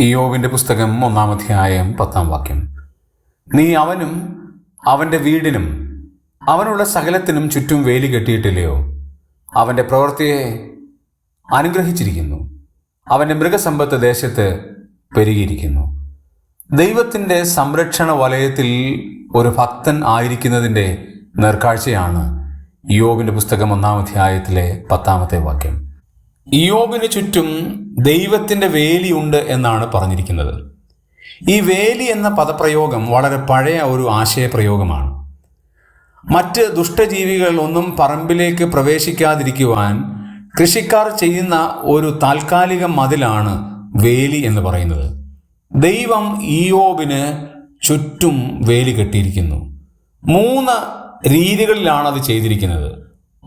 ഇയോവിന്റെ പുസ്തകം ഒന്നാം അധ്യായം പത്താം വാക്യം. നീ അവനും അവന്റെ വീടിനും അവനുള്ള സകലത്തിനും ചുറ്റും വേലി കെട്ടിയിട്ടില്ലയോ? അവന്റെ പ്രവൃത്തിയെ അനുഗ്രഹിച്ചിരിക്കുന്നു. അവന്റെ മൃഗസമ്പത്ത് ദേശത്ത് പെരുകിയിരിക്കുന്നു. ദൈവത്തിന്റെ സംരക്ഷണ വലയത്തിൽ ഒരു ഭക്തൻ ആയിരിക്കുന്നതിന്റെ നേർക്കാഴ്ചയാണ് യോബിന്റെ പുസ്തകം ഒന്നാം അധ്യായത്തിലെ പത്താമത്തെ വാക്യം. യോബിന് ചുറ്റും ദൈവത്തിന്റെ വേലിയുണ്ട് എന്നാണ് പറഞ്ഞിരിക്കുന്നത്. ഈ വേലി എന്ന പദപ്രയോഗം വളരെ പഴയ ഒരു ആശയപ്രയോഗമാണ്. മറ്റ് ദുഷ്ടജീവികൾ ഒന്നും പറമ്പിലേക്ക് പ്രവേശിക്കാതിരിക്കുവാൻ കൃഷിക്കാർ ചെയ്യുന്ന ഒരു താൽക്കാലിക മതിലാണ് വേലി എന്ന് പറയുന്നത്. ദൈവം ഇയോബിന് ചുറ്റും വേലി കെട്ടിയിരിക്കുന്നു. മൂന്ന് രീതികളിലാണ് അത് ചെയ്തിരിക്കുന്നത്.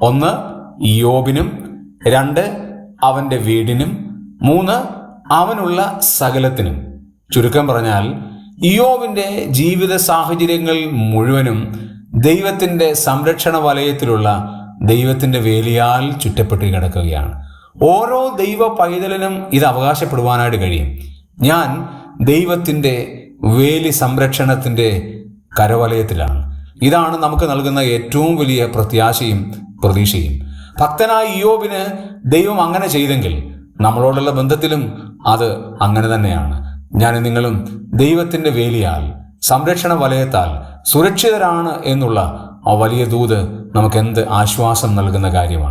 ഒന്ന് ഇയോബിനും രണ്ട് അവന്റെ വീടിനും മൂന്ന് അവനുള്ള സകലത്തിനും. ചുരുക്കം പറഞ്ഞാൽ ഇയോവിന്റെ ജീവിത സാഹചര്യങ്ങൾ മുഴുവനും ദൈവത്തിന്റെ സംരക്ഷണ വലയത്തിലുള്ള ദൈവത്തിന്റെ വേലിയാൽ ചുറ്റപ്പെട്ട് കിടക്കുകയാണ്. ഓരോ ദൈവ പൈതലിനും ഇത് അവകാശപ്പെടുവാനായിട്ട് കഴിയും. ഞാൻ ദൈവത്തിന്റെ വേലി സംരക്ഷണത്തിന്റെ കരവലയത്തിലാണ്. ഇതാണ് നമുക്ക് നൽകുന്ന ഏറ്റവും വലിയ പ്രത്യാശയും പ്രതീക്ഷയും. ഭക്തനായ ഇയോബിന് ദൈവം അങ്ങനെ ചെയ്തെങ്കിൽ നമ്മളോടുള്ള ബന്ധത്തിലും അത് അങ്ങനെ തന്നെയാണ്. ഞാൻ നിങ്ങളും ദൈവത്തിന്റെ വേലിയാൽ സംരക്ഷണ വലയത്താൽ സുരക്ഷിതരാണ് എന്നുള്ള ആ വലിയ ദൂത് നമുക്ക് എന്ത് ആശ്വാസം നൽകുന്ന കാര്യമാണ്.